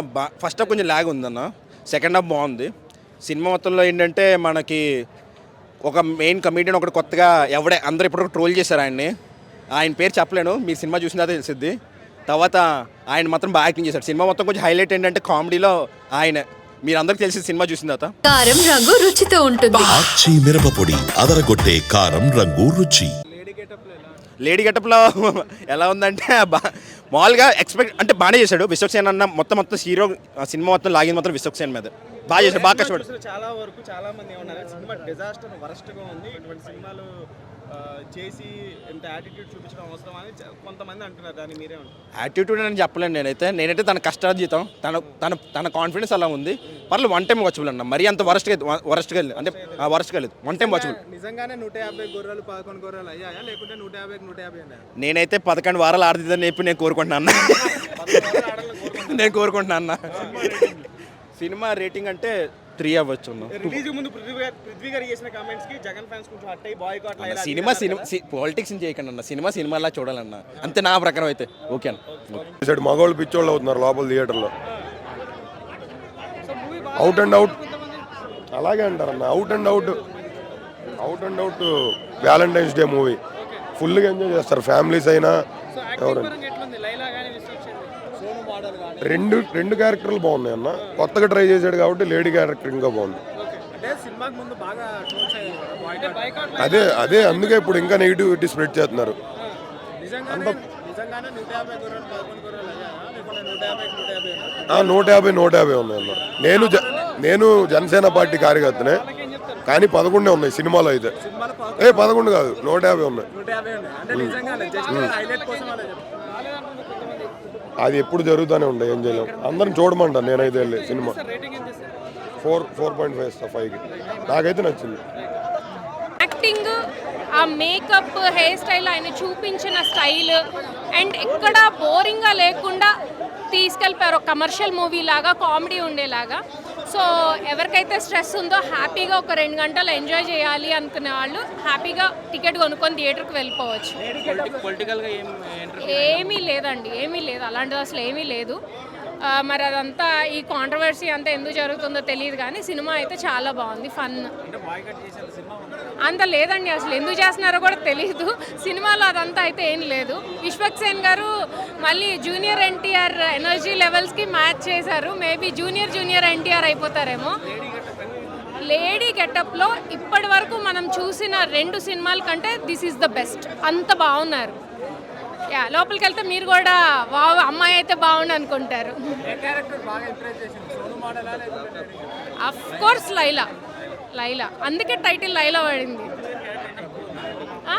బా first half కొంచెం lag ఉందన్న. సెకండ్ హాఫ్ బాగుంది. సినిమా మొత్తంలో ఏంటంటే మనకి ఒక మెయిన్ కమిడియన్ ఒకటి కొత్తగా ఎవడే అందరూ ఇప్పుడు ట్రోల్ చేశారు ఆయన్ని. ఆయన పేరు చెప్పలేను మీరు సినిమా చూసిన తర్వాత తెలిసిద్ది. తర్వాత ఆయన మాత్రం బాగా యాక్టింగ్ చేశారు సినిమా మొత్తం కొంచెం హైలైట్ ఏంటంటే కామెడీలో ఆయన. మీరు అందరికి తెలిసి సినిమా చూసిన తర్వాత. కారం రంగు రుచితో ఉంటుంది. ఆచి మిరపపొడి అదరగొట్టే కారం రంగు రుచి. లేడీ గెటప్లో ఎలా ఉందంటే బా మామూలుగా ఎక్స్పెక్ట్ అంటే బాగానే చేశాడు. విశ్వక్సేన్ అన్న మొత్తం మొత్తం హీరో సినిమా మొత్తం లాగింది మొత్తం విశ్వక్సేన్ మీద. బాగా చేశాడు బాగా కష్టపడు చాలా వరకు చాలా మంది ఏమన్నారు సినిమా డిజాస్టర్ వరస్ట్గా ఉంది. ఇటువంటి సినిమాలు చేసి ఇంత యాటిట్యూడ్ చూపించడం అవసరం అని కొంతమంది అంటున్నారు. దాన్ని మీరే యాటిట్యూడ్ అని చెప్పలేను నేనైతే. నేనైతే తన కష్టార్జితం తన తన తన కాన్ఫిడెన్స్ అలా ఉంది. పర్లేదు వన్ టైం వచ్చబుల్ అన్న. మరీ అంత వరస్ట్గా వరస్ట్గా లేదు. అంటే వరస్ట్గా లేదు. వన్ టైం వచ్చబుల్ నిజంగానే నూట యాభై గొర్రెలు పదకొండు గొర్రెలు అయ్యాయా? లేకుంటే నూట యాభై నూట యాభై నేనైతే పదకొండు వారాలు ఆడుతుందని చెప్పి నేను కోరుకుంటున్నాను అన్న. నేను కోరుకుంటున్నాను అన్న. సినిమా రేటింగ్ అంటే త్రీ అవ్వచ్చు సినిమా సినిమా పాలిటిక్స్ చేయకండి అన్న సినిమా సినిమాలా చూడాలన్న. అంతే నా ప్రకారం అయితే. ఓకే అన్న. మగవాళ్ళు పిచ్చోళ్ళు అవుతున్నారు లోపల థియేటర్లో అవుట్ అండ్ అవుట్ అలాగే అంటారన్న out and out out and out Valentine's day movie ఫుల్గా ఎంజాయ్ చేస్తారు ఫ్యామిలీస్ అయినా ఎవరైనా. రెండు రెండు క్యారెక్టర్లు బాగున్నాయి అన్న. కొత్తగా ట్రై చేశాడు కాబట్టి లేడీ క్యారెక్టర్ ఇంకా బాగుంది. అదే అదే అందుకే ఇప్పుడు ఇంకా నెగిటివిటీ స్ప్రెడ్ చేస్తున్నారు. నిజంగానే నిజంగానే నూట యాభై నూట యాభై ఉన్నాయి? అన్న. నేను జ- నేను జనసేన పార్టీ కార్యకర్తనే. కానీ పదకొండే ఉన్నాయి సినిమాలో అయితే. ఏ పదకొండు కాదు నూట యాభై ఉన్నాయి నూట యాభై ఉన్నాయి అంటే నిజంగానే జస్ట్ హైలైట్ కోసం అలా చెప్తాను అది ఎప్పుడు జరుగుతూనే ఉండే ఏం చేయలేం. అందరం చూడమంటాను నేనైతే వెళ్ళి cinema. Four four point five ఇస్తా ఫైవ్కి నాకైతే నచ్చింది. యాక్టింగ్ ఆ మేకప్ హెయిర్ స్టైల్ ఆయన చూపించిన స్టైల్ అండ్ ఎక్కడ బోరింగ్గా లేకుండా తీసుకెళ్ళిపోయారు కమర్షియల్ మూవీ లాగా కామెడీ ఉండేలాగా. సో ఎవరికైతే స్ట్రెస్ ఉందో హ్యాపీగా ఒక రెండు గంటలు ఎంజాయ్ చేయాలి అనుకునే వాళ్ళు హ్యాపీగా టికెట్ కొనుక్కొని థియేటర్కి వెళ్ళిపోవచ్చు. ఏమీ లేదండి ఏమీ లేదు. అలాంటిది అసలు ఏమీ లేదు. మరి అదంతా ఈ కాంట్రవర్సీ అంతా ఎందుకు జరుగుతుందో తెలియదు కానీ సినిమా అయితే చాలా బాగుంది ఫన్. అంత లేదండి అసలు ఎందుకు చేస్తున్నారో కూడా తెలియదు. సినిమాలో అదంతా అయితే ఏం లేదు. విశ్వక్ సేన్ గారు మళ్ళీ జూనియర్ ఎన్టీఆర్ ఎనర్జీ లెవెల్స్కి మ్యాచ్ చేశారు. మేబీ జూనియర్ జూనియర్ ఎన్టీఆర్ అయిపోతారేమో. లేడీ గెటప్లో ఇప్పటి వరకు మనం చూసిన రెండు సినిమాల కంటే దిస్ ఈస్ ద బెస్ట్. అంత బాగున్నారు. యా లోపలికి వెళ్తే మీరు కూడా వావ్ అమ్మాయి అయితే బాగుండు అనుకుంటారు. Of course Laila. లైలా. అందుకే టైటిల్ లైలా పడింది. ఆ?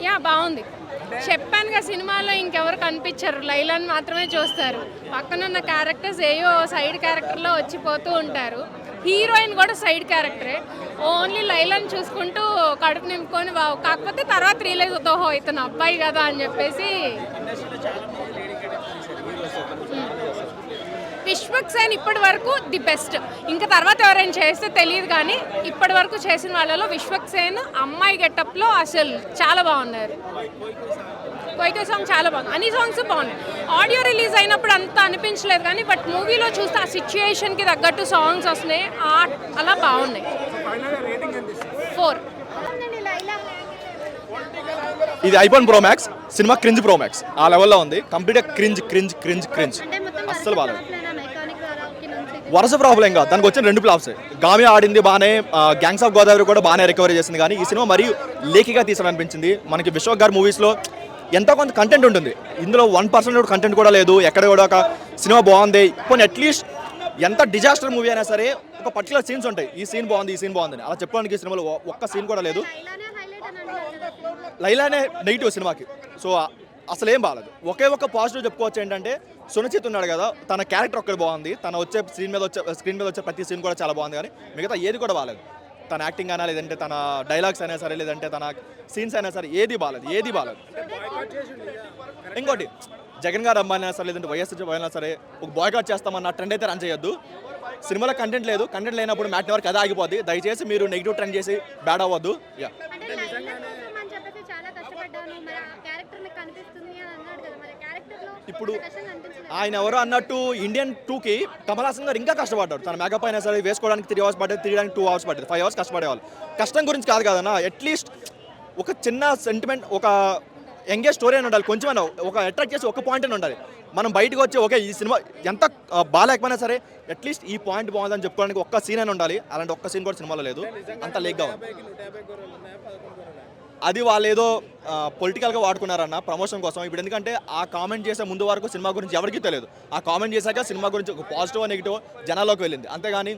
యా బాగుంది. చెప్పానుగా సినిమాలో ఇంకెవరు కనిపించరు. లైలాన్ మాత్రమే చూస్తారు. పక్కనున్న క్యారెక్టర్స్ ఏయో సైడ్ క్యారెక్టర్లో వచ్చిపోతూ ఉంటారు. హీరోయిన్ కూడా సైడ్ క్యారెక్టరే ఓన్లీ లైలాన్ చూసుకుంటూ కడుపు నింపుకొని వావ్. కాకపోతే తర్వాత రియలైజ్ అవుతాహో ఇతను అబ్బాయి కదా అని చెప్పేసి విశ్వక్ సేన్ ఇప్పటి వరకు ది బెస్ట్. ఇంకా తర్వాత ఎవరైనా చేస్తే తెలియదు కానీ ఇప్పటి వరకు చేసిన వాళ్ళలో విశ్వక్ సేన్ అమ్మాయి గెటప్లో అసలు చాలా బాగున్నారు. కోయికో సాంగ్ చాలా బాగుంది. అన్ని సాంగ్స్ బాగున్నాయి. ఆడియో రిలీజ్ అయినప్పుడు అంత అనిపించలేదు కానీ బట్ మూవీలో చూస్తే ఆ సిచ్యుయేషన్కి తగ్గట్టు సాంగ్స్ వస్తున్నాయి. ఆ- అలా బాగున్నాయి. ఫోర్ ఇది iPhone pro max cinema cringe pro max ఆ లెవెల్లో ఉంది. కంప్లీట్గా క్రింజ్ క్రింజ్ క్రింజ్ క్రింజ్ అస్సలు బాగాలేదు. వరుస ప్రాబ్లం కాదు. దానికి వచ్చిన రెండు ఫ్లాప్స్ గామి ఆడింది బాగానే గ్యాంగ్స్ ఆఫ్ గోదావరి కూడా బాగానే రికవరీ చేసింది కానీ ఈ సినిమా మరీ లేఖిగా తీసాలనిపించింది. మనకి విశ్వక్ గారి మూవీస్లో ఎంతో కొంత కంటెంట్ ఉంటుంది. ఇందులో వన్ పర్సెంట్ కంటెంట్ కూడా లేదు. ఎక్కడ కూడా ఒక సినిమా బాగుంది. పోనీ అట్లీస్ట్ ఎంత డిజాస్టర్ మూవీ అయినా సరే ఒక పర్టికులర్ సీన్స్ ఉంటాయి. ఈ సీన్ బాగుంది ఈ సీన్ బాగుంది అలా చెప్పడానికి ఈ సినిమాలో ఒక్క సీన్ కూడా లేదు. లైలానే నెగిటివ్ సినిమాకి. సో అసలు ఏం బాగాలేదు ఒకే ఒక పాజిటివ్ చెప్పుకోవచ్చు ఏంటంటే సునిచిత్ ఉన్నాడు కదా తన క్యారెక్టర్ ఒక్కటి బాగుంది. తన వచ్చే సీన్ మీద వచ్చే స్క్రీన్ మీద వచ్చే ప్రతి సీన్ కూడా చాలా బాగుంది కానీ మిగతా ఏది కూడా బాగాలేదు తన యాక్టింగ్ అయినా లేదంటే తన డైలాగ్స్ అయినా సరే లేదంటే తన సీన్స్ అయినా సరే ఏది బాగాలేదు ఏది బాగాలేదు ఇంకోటి జగన్ గారు అమ్మాయినా సరే లేదంటే వైఎస్ అయినా సరే ఒక బాయ్కాట్ చేస్తామన్న ట్రెండ్ అయితే రన్ చేయొద్దు. సినిమాలో కంటెంట్ లేదు. కంటెంట్ లేనప్పుడు మ్యాట్ వరకు అదే ఆగిపోద్ది. దయచేసి మీరు నెగిటివ్ ట్రెండ్ చేసి బ్యాడ్ అవ్వద్దు. యా అంటే లైలా కోసం అని చెప్పేసి చాలా కష్టపడ్డాను మరి ఆ క్యారెక్టర్ మీకు కనిపిస్తుంది అని అన్నాడు కదా మరి క్యారెక్టర్లో ఇప్పుడు ఆయన ఎవరో అన్నట్టు ఇండియన్ టూకి కమల్ హాసన్ గారు ఇంకా కష్టపడ్డాడు. తన మేకప్ అయినా సరే వేసుకోవడానికి త్రీ అవర్స్ పడ్డది తీయడానికి టూ అవర్స్ పడ్డది ఫైవ్ అవర్స్ కష్టపడేవాళ్ళు. కష్టం గురించి కాదు కదన్నా అట్లీస్ట్ ఒక చిన్న సెంటిమెంట్ ఒక ఎంగేజ్ స్టోరీ అని ఉండాలి. కొంచెం అయినా ఒక అట్రాక్ట్ చేసి ఒక పాయింట్ అని ఉండాలి. మనం బయటకు వచ్చి ఓకే ఈ సినిమా ఎంత బాగాలేకపోయినా సరే అట్లీస్ట్ ఈ పాయింట్ బాగుందని చెప్పుకోవడానికి ఒక్క సీన్ అని ఉండాలి. అలాంటి ఒక్క సీన్ కూడా సినిమాలో లేదు. అంత లేక్గా ఉంది. అది వాళ్ళు ఏదో పొలిటికల్గా వాడుకున్నారన్న ప్రమోషన్ కోసం. ఇప్పుడు ఎందుకంటే ఆ కామెంట్ చేసే ముందు వరకు సినిమా గురించి ఎవరికీ తెలియదు. ఆ కామెంట్ చేశాక సినిమా గురించి ఒక పాజిటివ్ నెగిటివ్ జనాల్లోకి వెళ్ళింది. అంతేగాని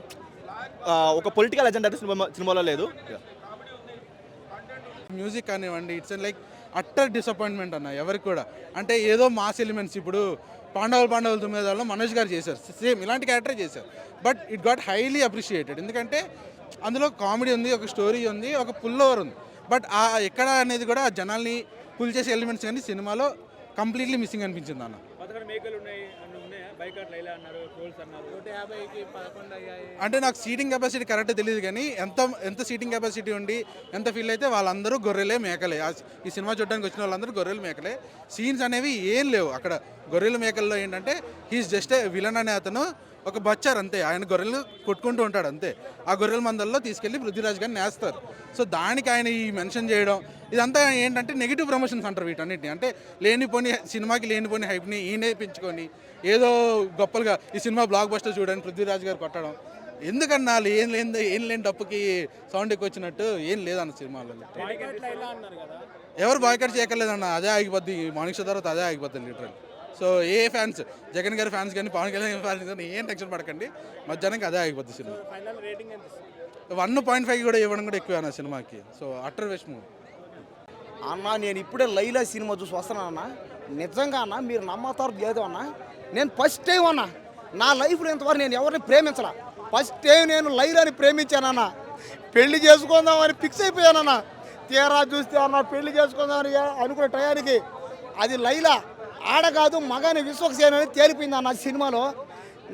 ఒక పొలిటికల్ ఎజెండా అయితే సినిమా సినిమాలో లేదు. మ్యూజిక్ కానివ్వండి ఇట్స్ లైక్ అట్టర్ డిసప్పాయింట్మెంట్ అన్న ఎవరికి కూడా. అంటే ఏదో మాస్ ఎలిమెంట్స్ ఇప్పుడు పాండవులు పాండవులు తొమ్మిది మనోజ్ గారు చేశారు. సేమ్ ఇలాంటి క్యారెక్టర్ చేశారు. But it got highly appreciated ఎందుకంటే అందులో కామెడీ ఉంది ఒక స్టోరీ ఉంది ఒక పుల్ ఓవర్ ఉంది. బట్ ఆ ఎక్కడ అనేది కూడా ఆ జనాల్ని పుల్ చేసే ఎలిమెంట్స్ కానీ సినిమాలో కంప్లీట్లీ మిస్సింగ్ అనిపించింది అన్న. అంటే నాకు సీటింగ్ కెపాసిటీ కరెక్ట్ తెలియదు కానీ ఎంత ఎంత సీటింగ్ కెపాసిటీ ఉండి ఎంత ఫీల్ అయితే వాళ్ళందరూ గొర్రెలే మేకలే. ఈ సినిమా చూడడానికి వచ్చిన వాళ్ళందరూ గొర్రెలు మేకలే. సీన్స్ అనేవి ఏం లేవు. అక్కడ గొర్రెల మేకల్లో ఏంటంటే హీస్ జస్ట్ విలన్ అనే అతను ఒక బచ్చారు అంతే. ఆయన గొర్రెలు కొట్టుకుంటూ ఉంటాడు అంతే. ఆ గొర్రెల మందల్లో తీసుకెళ్ళి పృథ్వీరాజ్ గారిని నేస్తారు. సో దానికి ఆయన ఈ మెన్షన్ చేయడం ఇదంతా ఏంటంటే నెగిటివ్ ప్రమోషన్స్ అంటారు వీటన్నిటిని. అంటే లేనిపోని సినిమాకి లేనిపోని హైప్ని ఈయనే పెంచుకొని ఏదో గొప్పలుగా ఈ సినిమా బ్లాక్ బస్టర్ చూడండి పృథ్వీరాజ్ గారు కొట్టడం. ఎందుకన్నా ఏం లేని ఏం లేని డప్పుకి సౌండ్ ఎక్కువ వచ్చినట్టు ఏం లేదన్న సినిమాలో. ఎవరు బాయ్కట్ చేయక్కర్లేదన్న అదే ఆగిపోద్ది. మార్నింగ్ షో తర్వాత అదే ఆగిపోద్ది literal so a fans Jagan గారి ఫ్యాన్స్ కానీ పవన్ కళ్యాణ్ ఫ్యాన్స్ కానీ ఏం టెన్షన్ పడకండి. మధ్యాహ్నానికి అదే ఆగిపోద్ది సినిమా. ఫైనల్ రేటింగ్ ఎంత వన్ పాయింట్ ఫైవ్ కూడా ఇవ్వడం కూడా ఎక్కువ అన్న సినిమాకి. So utter waste movie. అన్న నేను ఇప్పుడే లైలా సినిమా చూసి వస్తున్నాను అన్న. నిజంగా అన్న మీరు నమ్మతారు లేదు అన్న. నేను ఫస్ట్ టైం అన్న. నా లైఫ్లో ఇంతవరకు నేను ఎవరిని ప్రేమించలా. ఫస్ట్ టైం నేను లైలాని ప్రేమించానన్న పెళ్ళి చేసుకుందామని ఫిక్స్ అయిపోయానన్న తీరా చూస్తే అన్న పెళ్ళి చేసుకుందామని అనుకునే టయానికి అది లైలా. ఆడ కాదు మగాని విశ్వక్సేన అని తేలిపోయింది అన్న సినిమాలో.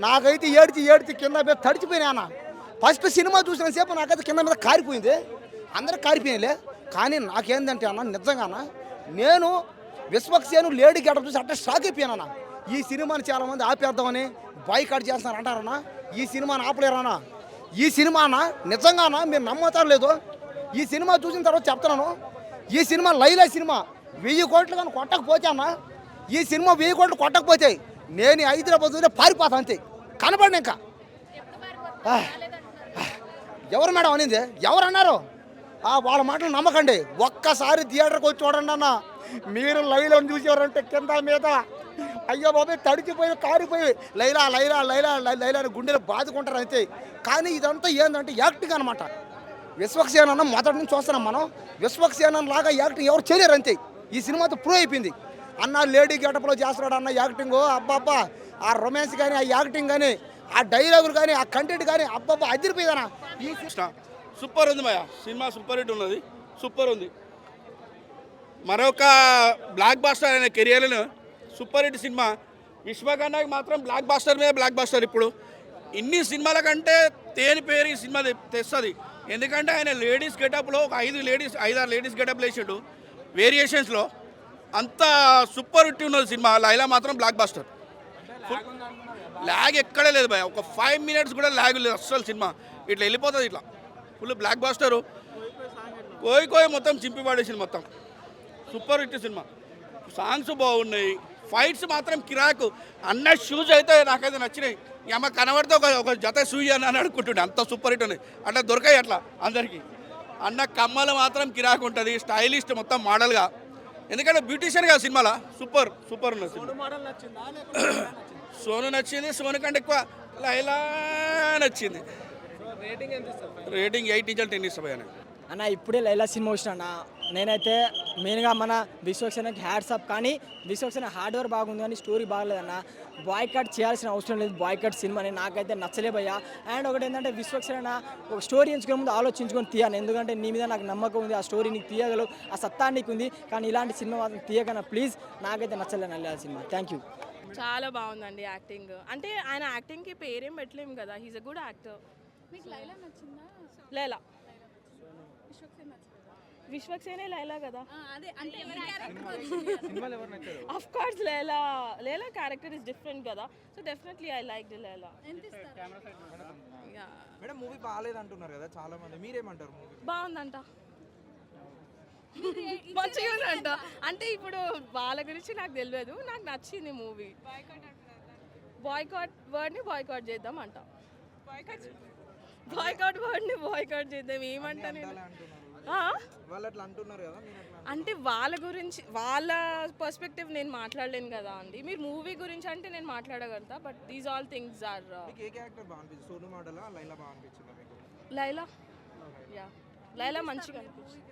నాకైతే ఏడ్చి ఏడ్చి కింద మీద తడిచిపోయినా అన్న. ఫస్ట్ సినిమా చూసిన సేపు నాకైతే కింద మీద కారిపోయింది. అందరూ కారిపోయినలే కానీ నాకేందంటే అన్న నిజంగా అన్న నేను విశ్వక్సేను లేడీ గెటప్ చూసి అట్టే షాక్ అయిపోయానన్న ఈ సినిమాని చాలామంది ఆపేద్దామని బాయ్కాట్ చేస్తున్నారు అంటారన్న ఈ సినిమాని ఆపలేరన్నా ఈ సినిమా అన్న మీరు నమ్మతారు లేదో ఈ సినిమా చూసిన తర్వాత చెప్తున్నాను. ఈ సినిమా లైలా సినిమా. వెయ్యి కోట్లు కానీ కొట్టకపోతే అన్నా ఈ సినిమా వెయ్యి కోట్లు కొట్టకపోతే నేను హైదరాబాద్లో పారిపోతా అంతే. కనపడిన ఇంకా. ఎవరు మేడం అనింది? ఎవరు అన్నారు వాళ్ళ మాటలు నమ్మకండి. ఒక్కసారి థియేటర్కి వచ్చి చూడండి అన్న. మీరు లైలో చూసేవారంటే కింద మీద. అయ్యో బాబాయ్ తడిచిపోయి కారిపోయి. లైలా లైలా లైలా లైలా గుండెలు బాదుకుంటారు అంతే. కానీ ఇదంతా ఏంటంటే యాక్టింగ్ అనమాట విశ్వక్సేన అన్న మొదటి నుంచి చూస్తున్నాం మనం. విశ్వక్సేన లాగా యాక్టింగ్ ఎవరు చేయలేరు అంతే. ఈ సినిమాతో ప్రూవ్ అయిపోయింది. అన్న లేడీ గెటప్లో చేస్తున్నాడు అన్న యాక్టింగ్. అబ్బాబ్బా ఆ రొమాన్స్ కానీ ఆ యాక్టింగ్ కానీ ఆ డైలాగులు కానీ ఆ కంటెంట్ కానీ అబ్బాబ్బా అదిరిపోయిందన్న. సూపర్ ఉంది భయ సినిమా సూపర్ హిట్ ఉన్నది. సూపర్ ఉంది. మరొక బ్లాక్ బాస్టర్ అనే కెరియర్ను సూపర్ హిట్ సినిమా. విశ్వకర్ణకి మాత్రం బ్లాక్ బాస్టర్ మీద బ్లాక్ బాస్టర్ ఇప్పుడు. ఇన్ని సినిమాల కంటే తేని పేరు ఈ సినిమా తెస్తుంది. ఎందుకంటే ఆయన లేడీస్ గెటప్లో ఒక ఐదు లేడీస్ ఐదారు లేడీస్ గెటప్లు వేసాడు వేరియేషన్స్లో అంత సూపర్ హిట్ ఉన్నది సినిమా. లైలా మాత్రం బ్లాక్ బాస్టర్ ల్యాగ్ ఎక్కడే లేదు భయ. ఒక ఫైవ్ మినిట్స్ కూడా ల్యాగ్ లేదు అస్సలు సినిమా. ఇట్లా వెళ్ళిపోతుంది ఇట్లా. ఫుల్ బ్లాక్ బాస్టరు కోయి కోయి మొత్తం చింపి పడేసింది మొత్తం. Super hit cinema. సాంగ్స్ బాగున్నాయి. ఫైట్స్ మాత్రం కిరాకు. అన్న షూస్ అయితే నాకైతే నచ్చినాయి. ఈ అమ్మ కనబడితే ఒక ఒక జత షూజ్ అని అని అనుకుంటుండే. అంత సూపర్ హిట్ ఉన్నాయి. అట్లా దొరకాయి అట్లా అందరికీ. అన్న కమ్మలు మాత్రం కిరాకు ఉంటుంది. స్టైలిస్ట్ మొత్తం మోడల్గా ఎందుకంటే బ్యూటిషియన్ కదా సినిమాలో? సూపర్ సూపర్ సోను నచ్చింది సోను కంటే ఎక్కువ లైలా నచ్చింది. రేటింగ్ ఎయిట్ ఇంచాలు టెన్ ఇస్తా నేను. అన్న ఇప్పుడే లైలా సినిమా వచ్చిన అన్న నేనైతే మెయిన్గా మన విశ్వక్సేనకి హ్యాడ్స్ అప్ కానీ విశ్వక్సేన హార్డ్ వర్క్ బాగుంది కానీ స్టోరీ బాగలేదన్న. బాయ్ కట్ చేయాల్సిన అవసరం లేదు బాయ్ కట్ సినిమాని నాకైతే నచ్చలే భయ్యా అండ్ ఒకటి ఏంటంటే విశ్వక్సేన ఒక స్టోరీ ఎంచుకునే ముందు ఆలోచించుకొని తీయాలి. ఎందుకంటే నీ మీద నాకు నమ్మకం ఉంది ఆ స్టోరీ నీకు తీయగలవు ఆ సత్తా నీకు ఉంది కానీ ఇలాంటి సినిమా మాత్రం తీయకన్నా ప్లీజ్ నాకైతే నచ్చలేదు లైలా సినిమా. Thank you. చాలా బాగుందండి యాక్టింగ్. అంటే ఆయన యాక్టింగ్కి పేరేం పెట్టలేము కదా హీస్ అ గుడ్ యాక్టర్. మీకు లైలా నచ్చిందా? లేలా. విశ్వక్సేనే లైలా కదా? అదే అంటే సినిమాలు ఎవరు నచ్చారు of course Laila. Laila character is different కదా. So definitely I like the Laila madam movie బాగాలేదు అంటున్నారు కదా చాలా మంది. మీరేమంటారు మూవీ బాగుందంట. మంచిగా ఉందంట అంటే ఇప్పుడు వాళ్ళ గురించి నాకు తెలియదు. నాకు నచ్చింది మూవీ బాయ్కాట్ వర్డ్ని బాయ్కాట్ చేద్దాం అంట బాయ్కాట్ వర్డ్ని బాయ్కాట్ చేద్దాం. ఏమంటా నేను ఆ? వాళ్ళు అట్లా అంటున్నారు కదా మీరు అట్లా అంటే వాళ్ళ గురించి వాళ్ళ పర్స్పెక్టివ్ నేను మాట్లాడలేను కదా అండి. మీరు మూవీ గురించి అంటే నేను మాట్లాడగలుగుతా but these all things are మీకు ఏ క్యారెక్టర్ బాగా అనిపించింది? సోను మోడలా లైలా యా లైలా? మంచిగా అనిపించింది.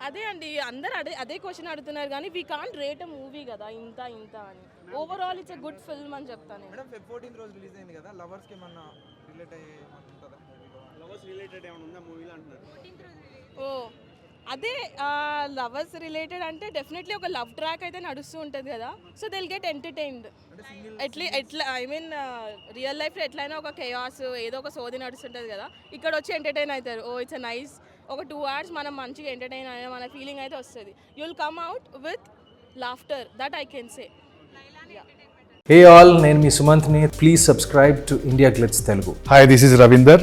అదే అండి అందరు అదే అదే క్వశ్చన్ అడుగుతున్నారు కానీ we can't rate a movie కదా ఇంత ఇంత అని. Overall it's a good film అని చెప్తాను నేను. మేడం ఫెబ్ ఫోర్టీన్త్ రోజు రిలీజ్ అయింది కదా ఏమన్నా రిలేట్ అయ్యే లవర్స్ రిలేటెడ్ ఏమైనా ఉందా మూవీలో అంటున్నారు? ఓ అదే లవర్స్ రిలేటెడ్ అంటే డెఫినెట్లీ ఒక లవ్ ట్రాక్ అయితే నడుస్తూ ఉంటుంది కదా. సో దిల్ గెట్ ఎంటర్టైన్డ్ ఎట్లా ఎట్లా ఐ మీన్ రియల్ లైఫ్లో ఎట్లయినా ఒక కేయాస్ ఏదో ఒక సోది నడుస్తుంటుంది కదా. ఇక్కడ వచ్చి ఎంటర్టైన్ అవుతారు. ఓ ఇట్స్ నైస్ ఒక టూ అవర్స్ మనం మంచిగా ఎంటర్టైన్ అయినా మన ఫీలింగ్ అయితే వస్తుంది. You will come out with laughter that I can say hey all నేను మీ సుమంత్ని. Please subscribe to India Glitz Telugu hi this is Ravinder